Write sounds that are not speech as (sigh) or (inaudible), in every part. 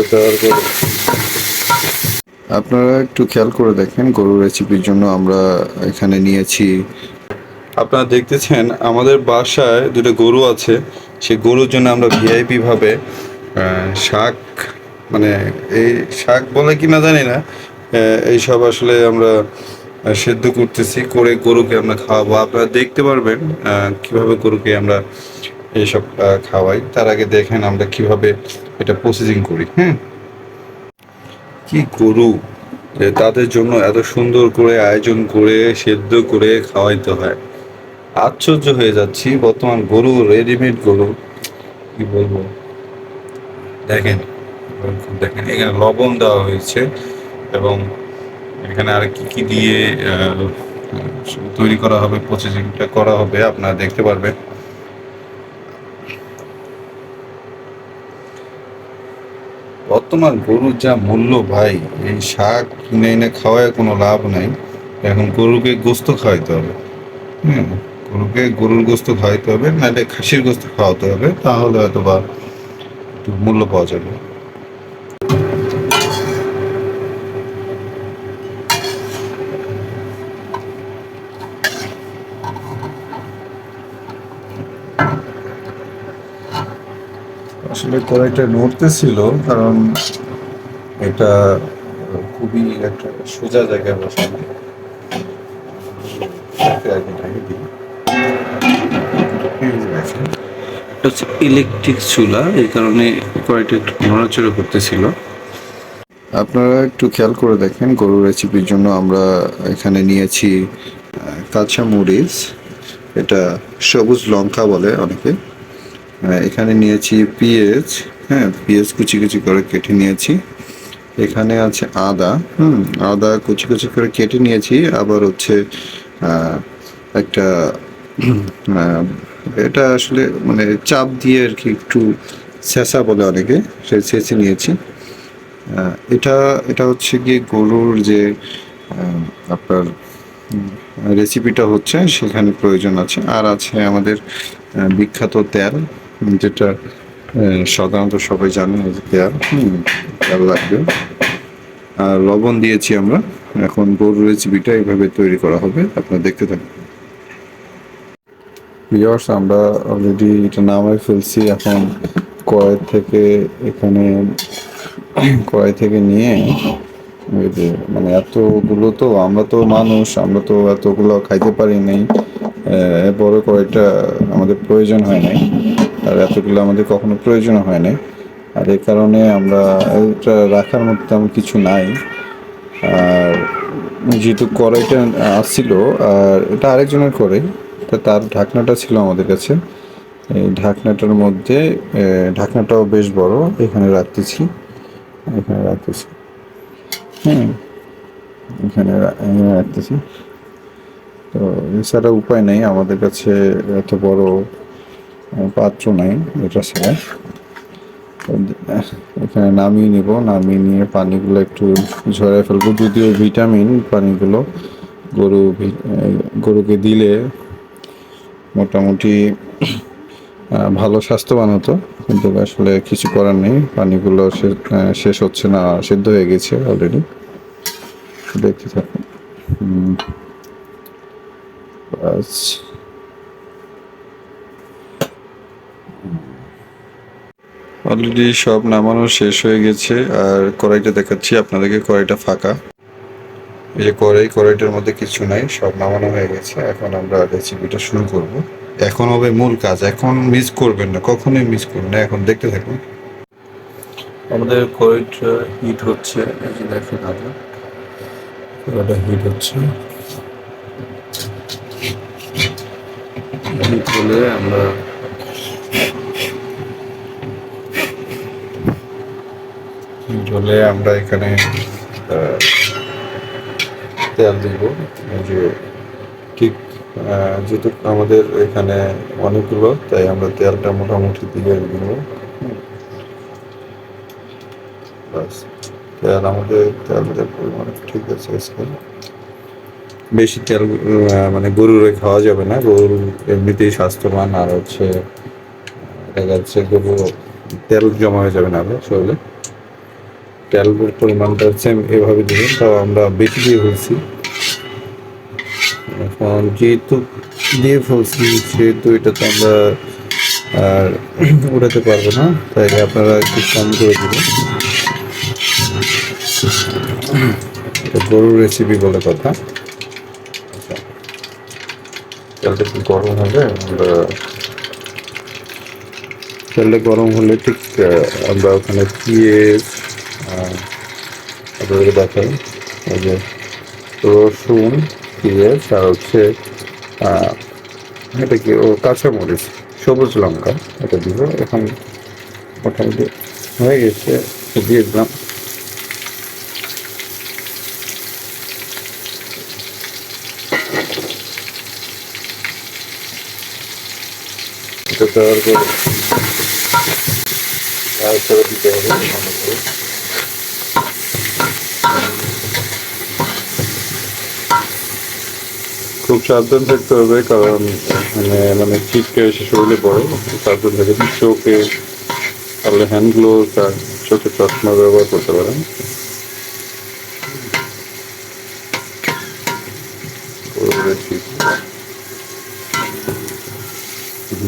এটা দেওয়ার পরে আপনারা একটু খেয়াল করে দেখেন গরুর রেসিপির জন্য আমরা এখানে নিয়েছি। আপনারা দেখতেছেন আমাদের বাসায় দুটো গরু আছে। সেই গরুর জন্য আমরা ভিআইপি ভাবে আহ, শাক মানে এই শাক বলে কি না জানি না এইসব আসলে আমরা সেদ্ধ করতেছি করে গরুকে আমরা খাওয়াবো। আপনারা দেখতে পারবেন কীভাবে গরুকে আমরা এইসব খাওয়াই। তার আগে দেখেন আমরা কীভাবে এটা প্রসেসিং করি হ্যাঁ কি গরু? তাদের জন্য এত সুন্দর করে আয়োজন করে, সেদ্ধ করে খাওয়াইতে হয়। আশ্চর্য হয়ে যাচ্ছি, বর্তমান গরু রেডিমেড গরু। কি বলব? দেখেন দেখেন, এখানে লবণ দেওয়া হয়েছে এবং এখানে আর কি কি দিয়ে তৈরি করা হবে প্রসেসিংটা করা হবে, আপনারা দেখতে পারবেন। বর্তমান গরুর যা মূল্য ভাই, এই শাক কিনে এনে খাওয়ায় কোনো লাভ নাই। এখন গরুকে গোস্ত খাওয়াইতে হবে। হুম, গরুকে গরুর গোস্ত খাওয়াইতে হবে নাহলে খাসির গোস্ত খাওয়াতে হবে, তাহলে হয়তো বা একটু মূল্য পাওয়া যাবে। আসলে কড়াইটা নড়তেছিল কারণ এটা খুবই একটা সোজা জায়গায় বসানো। এটা হচ্ছে ইলেকট্রিক চুলা এই কারণে কড়াইটা একটু নড়াচড়া করতেছিল। আপনারা একটু খেয়াল করে দেখেন গরুর রেসিপির জন্য আমরা এখানে নিয়েছি কাঁচা মরিচ এটা সবুজ লঙ্কা বলে অনেকে। এখানে নিয়েছি পেঁয়াজ হ্যাঁ পেঁয়াজ কুচি কুচি করে কেটে নিয়েছি। এখানে আছে আদা, হুম, আদা কুচি কুচি করে কেটে নিয়েছি। আবার হচ্ছে একটা (clears throat) এটা আসলে মানে চাপ দিয়ে আর কি একটু ছেঁচা বলে অনেকে, সে ছেঁচে নিয়েছি। এটা এটা হচ্ছে গিয়ে গরুর যে আপনার রেসিপিটা হচ্ছে, সেখানে প্রয়োজন আছে। আর আছে আমাদের বিখ্যাত তেল যেটা সাধারণত সবাই জানেন এই যে তেল লাগবে। আর লবণ দিয়েছি আমরা, এখন গরুর রেসিপিটা এইভাবে তৈরি করা হবে, আপনারা দেখতে থাকুন। ভিওর্স আমরা অলরেডি এটা নামাই ফেলছি, এখন কড়াই থেকে এখানে, কড়াই থেকে নিয়ে ওই যে মানে এতগুলো তো আমরা তো মানুষ, আমরা তো এতগুলো খাইতে পারি নাই বড় কড়াইটা আমাদের প্রয়োজন হয় নাই। আর এতগুলো আমাদের কখনো প্রয়োজন হয় নাই। আর এই কারণে আমরা এটা রাখার মধ্যে তেমন কিছু নাই। আর যেহেতু কড়াইটা আসছিল আর এটা আরেকজনের কড়াই তা তার ঢাকনাটা ছিল আমাদের কাছে। এই ঢাকনাটার মধ্যে ঢাকনাটাও বেশ বড়, এখানে রাখতেছি এখানে রাখতেছি। হ্যাঁ এখানে রাখতেছি। তো এছাড়া উপায় নেই, আমাদের কাছে এত বড় পাত্র নাই এটা ছাড়া। এখানে নামিয়ে নিব, নামিয়ে নিয়ে পানিগুলো একটু ঝরাই ফেলব। যদিও ভিটামিন পানিগুলো গরু গরুকে দিলে মোটামুটি ভালো স্বাস্থ্যবান হতো। কিন্তু আসলে কিছু করার নেই। পানিগুলো শেষ হচ্ছে না, সিদ্ধ হয়ে গেছে অলরেডি দেখতে থাকুন। হুম। অলরেডি সব নামানো শেষ হয়ে গেছে, আর কড়াইটা দেখাচ্ছি, আপনাদেরকে কড়াইটা ফাঁকা। এই যে কড়াই, কড়াইটার মধ্যে কিছু নাই, সব নামানো হয়ে গেছে। এখন আমরা রেসিপিটা শুরু করব। এখন হবে মূল কাজ, এখন মিস করবেন না, কখনোই মিস করবেন না। এখন দেখতে থাকুন। আমাদের কড়াইটা হিট হচ্ছে, এই যে দেখেন কড়াইটা হিট হচ্ছে। হিট হলে আমরা হলে আমরা এখানে তেল দিব। যে ঠিক যেহেতু আমাদের এখানে অনেকগুলো, তাই আমরা তেলটা মোটামুটি দিয়ে দিব। তেল আমাদের তেলের পরিমাণ ঠিক আছে আজকে। বেশি তেল মানে গরুর খাওয়া যাবে না গরু এমনিতেই স্বাস্থ্যবান। আর হচ্ছে দেখা যাচ্ছে গরু তেল জমা হয়ে যাবে না শরীরে। তেলের পরিমাণটা সেম এভাবে দেবেন তাও আমরা বেশি দিয়ে ফেলছি। এখন যেহেতু দিয়ে ফেলছি সেহেতু এটা তো আমরা আর (clears throat) উড়াতে পারব না তাই আপনারা একটু কম করে দেবেন। গরুর রেসিপি বলে কথা। আচ্ছা। তেলটা একটু গরম হবে আমরা তেলটা গরম হলে ঠিক আমরা ওখানে আহ, আপনাদেরকে দেখাই, এই যে রসুন, পেঁয়াজ আর হচ্ছে এটা কি, ও কাঁচামরিচ, সবুজ লঙ্কা, এটা দিব। এখন মোটামুটি হয়ে গেছে, দিয়ে দিলাম। এটা দেওয়ার পর দিতে হবে ভালো করে। খুব সাবধান থাকতে হবে কারণ মানে মানে ছিটকে এসে শরীরে খুব সাবধান থাকে চোখে তাহলে হ্যান্ড গ্লোভস আর চোখে চশমা ব্যবহার করতে পারেন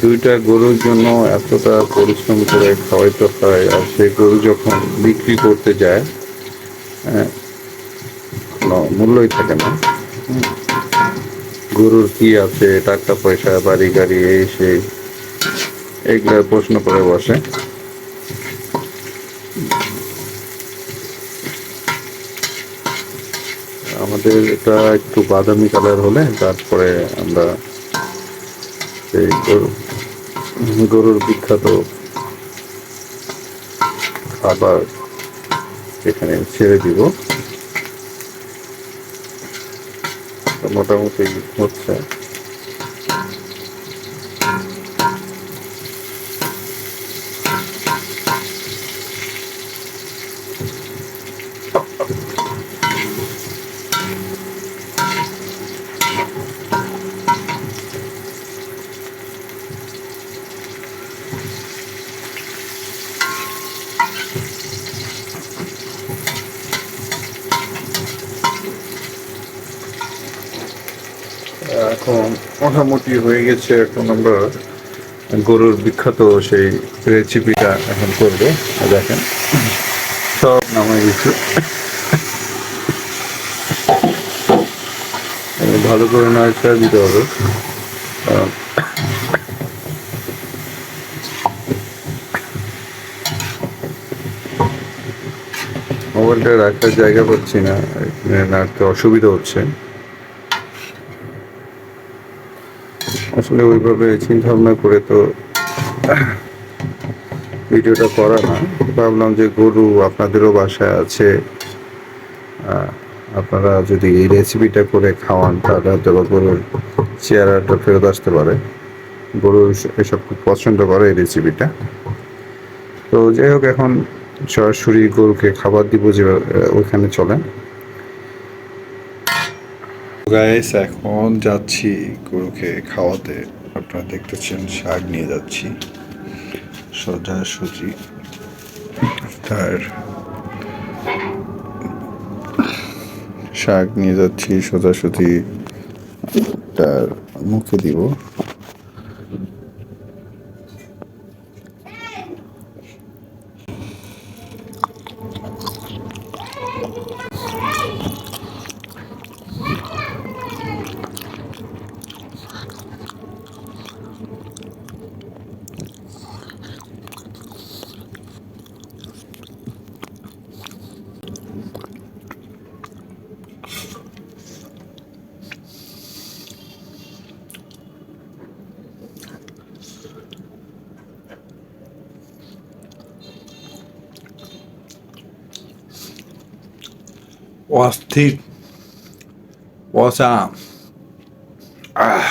দুইটা গরুর জন্য এতটা পরিশ্রম করে খাওয়াইতে হয় আর সেই গরু যখন বিক্রি করতে যায় হ্যাঁ, মূল্যই থাকে না। গরুর কি আছে, টাকা পয়সা, বাড়ি, গাড়ি, এই, সেই এগুলার প্রশ্ন করে বসে। আমাদের এটা একটু বাদামি কালার হলে তারপরে আমরা এই গরু, গরুর বিখ্যাত খাবার এখানে ছেড়ে দিব তো মোটামুটি হচ্ছে। এখন মোটামুটি হয়ে গেছে এখন আমরা গরুর বিখ্যাত সেই রেসিপিটা এখন করব। দেখেন, সব দিচ্ছি। এবার ভালো করে নাড়াচাড়া দিতে হবে। মোবাইলটা রাখার জায়গা পাচ্ছি না নাড়তে অসুবিধা হচ্ছে। আসলে ওইভাবে চিন্তা ভাবনা করে তো ভিডিওটা করা না। ভাবলাম যে গরু আপনাদেরও বাসায় আছে আপনারা যদি এই রেসিপিটা করে খাওয়ান, তাহলে হয়তো বা গরুর চেহারাটা ফেরত আসতে পারে। গরু এসব খুব পছন্দ করে এই রেসিপিটা তো যাই হোক, এখন সরাসরি গরুকে খাবার দিব যে ওইখানে চলেন। গাইস এখন যাচ্ছি গরুকে খাওয়াতে। আপনারা দেখতেছেন, শাক নিয়ে যাচ্ছি। সোজাসুজি তার শাক নিয়ে যাচ্ছি সোজাসুজি তার মুখে দিব। অস্থির আহ।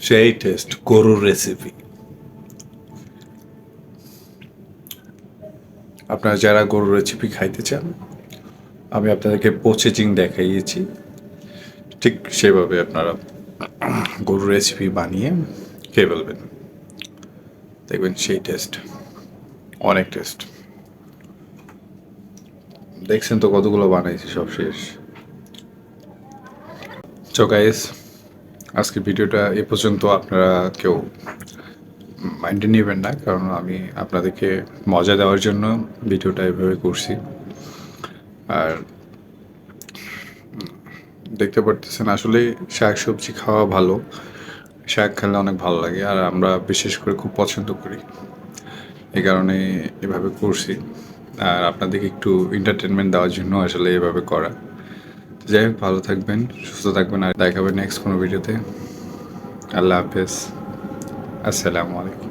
সেই টেস্ট গরুর রেসিপি আপনারা যারা গরুর রেসিপি খাইতে চান, আমি আপনাদেরকে প্রসেসিং দেখাইয়েছি। ঠিক সেভাবে আপনারা গরুর রেসিপি বানিয়ে খেয়ে ফেলবেন। দেখবেন সেই টেস্ট অনেক টেস্ট দেখছেন তো কতগুলো বানাইছি সব শেষ। গাইস আজকের ভিডিওটা এ পর্যন্ত আপনারা কেউ মাইন্ডে নেবেন না, কারণ আমি আপনাদেরকে মজা দেওয়ার জন্য ভিডিওটা এভাবে করছি। আর দেখতে পারতেছেন আসলে শাক সবজি খাওয়া ভালো। শাক খেলে অনেক ভালো লাগে, আর আমরা বিশেষ করে খুব পছন্দ করি। এই কারণে এভাবে করছি। আর আপনাদেরকে একটু এন্টারটেনমেন্ট দেওয়ার জন্য আসলে এভাবে করা। যাই হোক, ভালো থাকবেন, সুস্থ থাকবেন, আর দেখাবেন নেক্সট কোনো ভিডিওতে আল্লাহ হাফেজ। আসসালামু আলাইকুম।